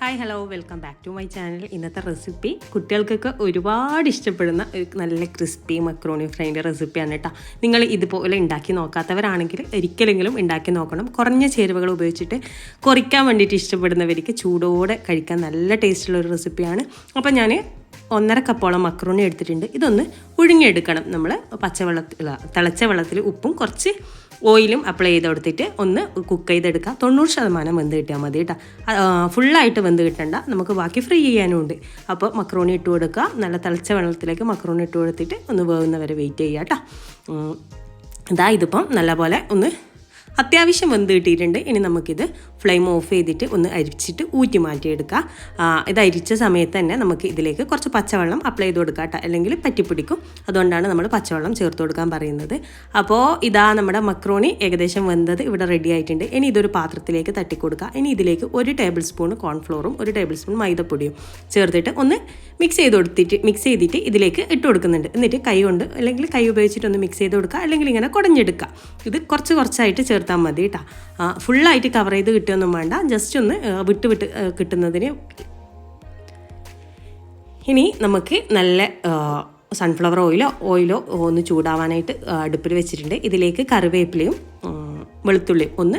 Hi hello welcome back to my channel ഇന്നത്തെ recipe കുട്ടികൾക്കൊക്കെ ഒരുപാട് ഇഷ്ടപ്പെടുന്ന ഒരു നല്ല ക്രിസ്പി മക്രോണി ഫ്രൈന്റെ റെസിപ്പിയാണ് കേട്ടോ നിങ്ങൾ ഇതുപോലെ ഉണ്ടാക്കി നോക്കാത്തവരാണെങ്കിൽ ഒരിക്കലെങ്കിലും ഉണ്ടാക്കി നോക്കണം. കുറഞ്ഞ ചേരുവകൾ ഉപയോഗിച്ചിട്ട് കുറയ്ക്കാൻ വേണ്ടിയിട്ട് ഇഷ്ടപ്പെടുന്നവർക്ക് ചൂടോടെ കഴിക്കാൻ നല്ല ടേസ്റ്റുള്ള ഒരു റെസിപ്പിയാണ് അപ്പോൾ ഞാൻ ഒന്നര കപ്പോളം മക്രോണി എടുത്തിട്ടുണ്ട്. ഇതൊന്ന് പുഴുങ്ങിയെടുക്കണം നമ്മൾ പച്ചവെള്ളത്തിൽ തിളച്ച വെള്ളത്തിൽ ഉപ്പും കുറച്ച് ഓയിലും അപ്ലൈ ചെയ്ത് കൊടുത്തിട്ട് ഒന്ന് കുക്ക് ചെയ്തെടുക്കുക തൊണ്ണൂറ് ശതമാനം വെന്ത് കിട്ടിയാൽ മതി കേട്ടോ. ഫുള്ളായിട്ട് വെന്ത് കിട്ടണ്ട. നമുക്ക് ബാക്കി ഫ്രൈ ചെയ്യാനും ഉണ്ട് അപ്പോൾ മക്രോണി ഇട്ട് കൊടുക്കുക. നല്ല തിളച്ച വെള്ളത്തിലേക്ക് മക്രോണി ഇട്ട് കൊടുത്തിട്ട് ഒന്ന് വേകുന്നവരെ വെയിറ്റ് ചെയ്യുക കേട്ടോ. ഇതാ ഇതിപ്പം നല്ലപോലെ ഒന്ന് അത്യാവശ്യം വെന്ത് കിട്ടിയിട്ടുണ്ട്. ഇനി നമുക്കിത് ഫ്ലെയിം ഓഫ് ചെയ്തിട്ട് ഒന്ന് അരിച്ചിട്ട് ഊറ്റി മാറ്റിയെടുക്കുക. ഇത് അരിച്ച സമയത്ത് തന്നെ നമുക്ക് ഇതിലേക്ക് കുറച്ച് പച്ചവെള്ളം അപ്ലൈ ചെയ്ത് കൊടുക്കുക കേട്ടോ അല്ലെങ്കിൽ പറ്റിപ്പിടിക്കും. അതുകൊണ്ടാണ് നമ്മൾ പച്ചവെള്ളം ചേർത്ത് കൊടുക്കാൻ പറയുന്നത്. അപ്പോൾ ഇതാ നമ്മുടെ മക്രോണി ഏകദേശം വെന്തത് ഇവിടെ റെഡി ആയിട്ടുണ്ട്. ഇനി ഇതൊരു പാത്രത്തിലേക്ക് തട്ടിക്കൊടുക്കുക. ഇനി ഇതിലേക്ക് ഒരു ടേബിൾ സ്പൂൺ കോൺഫ്ലോറും ഒരു ടേബിൾ സ്പൂൺ മൈദപ്പൊടിയും ചേർത്തിട്ട് ഒന്ന് മിക്സ് ചെയ്ത് കൊടുത്തിട്ട് മിക്സ് ചെയ്തിട്ട് ഇതിലേക്ക് ഇട്ട് കൊടുക്കുന്നുണ്ട്. എന്നിട്ട് കൈ കൊണ്ട് അല്ലെങ്കിൽ കൈ ഉപയോഗിച്ചിട്ട് ഒന്ന് മിക്സ് ചെയ്ത് കൊടുക്കുക. അല്ലെങ്കിൽ ഇങ്ങനെ കുടഞ്ഞെടുക്കുക. ഇത് കുറച്ച് കുറച്ചായിട്ട് ചേർത്താൽ മതി കേട്ടോ ഫുള്ളായിട്ട് കവർ ചെയ്ത് കിട്ടുകയൊന്നും വേണ്ട. ജസ്റ്റ് ഒന്ന് വിട്ട് വിട്ട് കിട്ടുന്നതിന് ഇനി നമുക്ക് നല്ല സൺഫ്ലവർ ഓയിലോ ഓയിലോ ഒന്ന് ചൂടാവാനായിട്ട് അടുപ്പിൽ വെച്ചിട്ടുണ്ട്. ഇതിലേക്ക് കറിവേപ്പിലയും വെളുത്തുള്ളിയും ഒന്ന്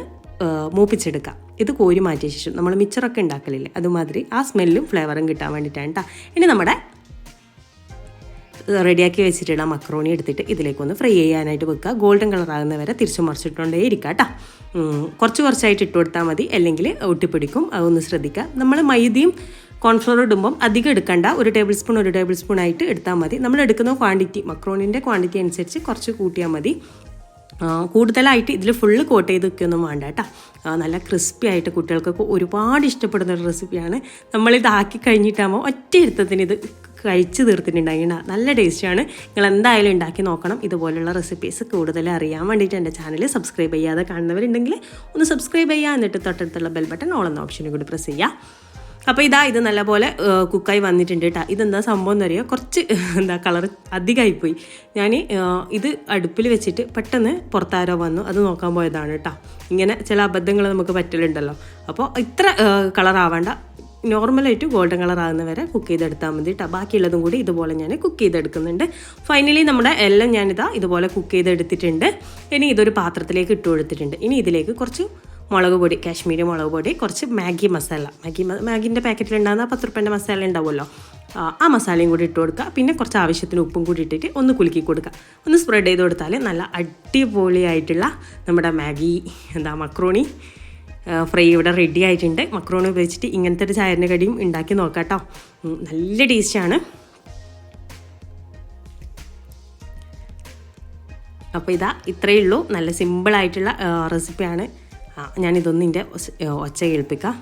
മൂപ്പിച്ചെടുക്കാം. ഇത് കോരി മാറ്റിയ ശേഷം നമ്മൾ മിച്ചറൊക്കെ ഉണ്ടാക്കലില്ലേ? അതുമാതിരി ആ സ്മെല്ലും ഫ്ലേവറും കിട്ടാൻ വേണ്ടിയിട്ടാണ് കേട്ടോ ഇനി നമ്മുടെ റെഡിയാക്കി വെച്ചിട്ടുള്ള മക്രോണി എടുത്തിട്ട് ഇതിലേക്കൊന്ന് ഫ്രൈ ചെയ്യാനായിട്ട് വെക്കുക. ഗോൾഡൻ കളർ ആകുന്ന വരെ തിരിച്ചു മറിച്ചിട്ടുണ്ടേ ഇരിക്കാം കേട്ടോ കുറച്ച് കുറച്ചായിട്ട് ഇട്ട് കൊടുത്താൽ മതി. അല്ലെങ്കിൽ ഒട്ടിപ്പിടിക്കും അതൊന്ന് ശ്രദ്ധിക്കുക. നമ്മൾ മൈദയും കോൺഫ്ലോർ ഇടുമ്പം അധികം എടുക്കണ്ട. ഒരു ടേബിൾ സ്പൂൺ ഒരു ടേബിൾ സ്പൂൺ ആയിട്ട് എടുത്താൽ മതി. നമ്മൾ എടുക്കുന്ന ക്വാണ്ടിറ്റി മക്രോണിന്റെ ക്വാണ്ടിറ്റി അനുസരിച്ച് കുറച്ച് കൂട്ടിയാൽ മതി. കൂടുതലായിട്ട് ഇതിൽ ഫുള്ള് കോട്ട് ചെയ്ത് വെക്കൊന്നും വേണ്ട കേട്ടോ. നല്ല ക്രിസ്പി ആയിട്ട് കുട്ടികൾക്കൊക്കെ ഒരുപാട് ഇഷ്ടപ്പെടുന്ന ഒരു റെസിപ്പിയാണ് നമ്മളിത് ആക്കി കഴിഞ്ഞിട്ടാകുമ്പോൾ ഒറ്റ ഇരുത്തത്തിന് ഇത് കഴിച്ച് തീർത്തിട്ടുണ്ടായിണ്ട നല്ല ടേസ്റ്റാണ് നിങ്ങൾ എന്തായാലും ഉണ്ടാക്കി നോക്കണം. ഇതുപോലുള്ള റെസിപ്പീസ് കൂടുതൽ അറിയാൻ വേണ്ടിയിട്ട് എന്റെ ചാനൽ സബ്സ്ക്രൈബ് ചെയ്യാതെ കാണുന്നവരുണ്ടെങ്കിൽ ഒന്ന് സബ്സ്ക്രൈബ് ചെയ്യുക. എന്നിട്ട് തൊട്ടടുത്തുള്ള ബെൽ ബട്ടൺ ഓൾ എന്ന ഓപ്ഷനും കൂടി പ്രസ് ചെയ്യുക. അപ്പോൾ ഇതാ ഇത് നല്ലപോലെ കുക്കായി വന്നിട്ടുണ്ട് കേട്ടോ ഇതെന്താ സംഭവം എന്ന് പറയുക കുറച്ച് എന്താ കളർ അധികമായിപ്പോയി ഞാൻ ഇത് അടുപ്പിൽ വെച്ചിട്ട് പെട്ടെന്ന് പുറത്താരോ വന്നു. അത് നോക്കാൻ പോയതാണ് കേട്ടോ ഇങ്ങനെ ചില അബദ്ധങ്ങൾ നമുക്ക് പറ്റലുണ്ടല്ലോ. അപ്പോൾ ഇത്ര കളർ ആവേണ്ട. നോർമലായിട്ട് ഗോൾഡൻ കളർ ആകുന്ന വരെ കുക്ക് ചെയ്തെടുത്താൽ മതി കേട്ടോ ബാക്കിയുള്ളതും കൂടി ഇതുപോലെ ഞാൻ കുക്ക് ചെയ്തെടുക്കുന്നുണ്ട്. ഫൈനലി നമ്മുടെ എല്ലാം ഞാനിതാ ഇതുപോലെ കുക്ക് ചെയ്തെടുത്തിട്ടുണ്ട്. ഇനി ഇതൊരു പാത്രത്തിലേക്ക് ഇട്ട് കൊടുത്തിട്ടുണ്ട്. ഇനി ഇതിലേക്ക് കുറച്ച് മുളക് പൊടി കാശ്മീരി മുളക് പൊടി കുറച്ച് മാഗി മസാല. മാഗി മാഗിന്റെ മാഗിന്റെ പാക്കറ്റിലുണ്ടാകുന്ന പത്ത് റുപ്യന്റെ മസാല ഉണ്ടാവുമല്ലോ. ആ മസാലയും കൂടി ഇട്ട് കൊടുക്കുക. പിന്നെ കുറച്ച് ആവശ്യത്തിന് ഉപ്പും കൂടി ഇട്ടിട്ട് ഒന്ന് കുലുക്കി കൊടുക്കുക. ഒന്ന് സ്പ്രെഡ് ചെയ്ത് കൊടുത്താൽ നല്ല അടിപൊളിയായിട്ടുള്ള നമ്മുടെ മാഗി എന്താ മക്രോണി ഫ്രൈ ഇവിടെ റെഡി ആയിട്ടുണ്ട്. മക്രോണി ഉപയോഗിച്ചിട്ട് ഇങ്ങനത്തെ ഒരു ചായറിന്റെ കടിയും ഉണ്ടാക്കി നോക്കാം കേട്ടോ നല്ല ടേസ്റ്റാണ് അപ്പോൾ ഇതാ ഇത്രയേ ഉള്ളൂ. നല്ല സിമ്പിളായിട്ടുള്ള റെസിപ്പിയാണ് ഞാനിതൊന്നിന്റെ ഒച്ച കേൾപ്പിക്കാം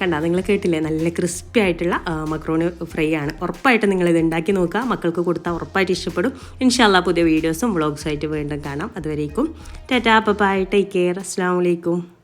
കണ്ട നിങ്ങൾ കേട്ടില്ലേ? നല്ല ക്രിസ്പി ആയിട്ടുള്ള മക്രോണി ഫ്രൈ ആണ്. ഉറപ്പായിട്ട് നിങ്ങൾ ഇത് ഉണ്ടാക്കി നോക്കുക. മക്കൾക്ക് കൊടുത്താൽ ഉറപ്പായിട്ട് ഇഷ്ടപ്പെടും. ഇൻഷാല്ല പുതിയ വീഡിയോസും വ്ളോഗ്സും ആയിട്ട് വീണ്ടും കാണാം. അതുവരേക്കും ടാറ്റാ ബൈ ടേക്ക് കെയർ അസ്സാം വലൈക്കും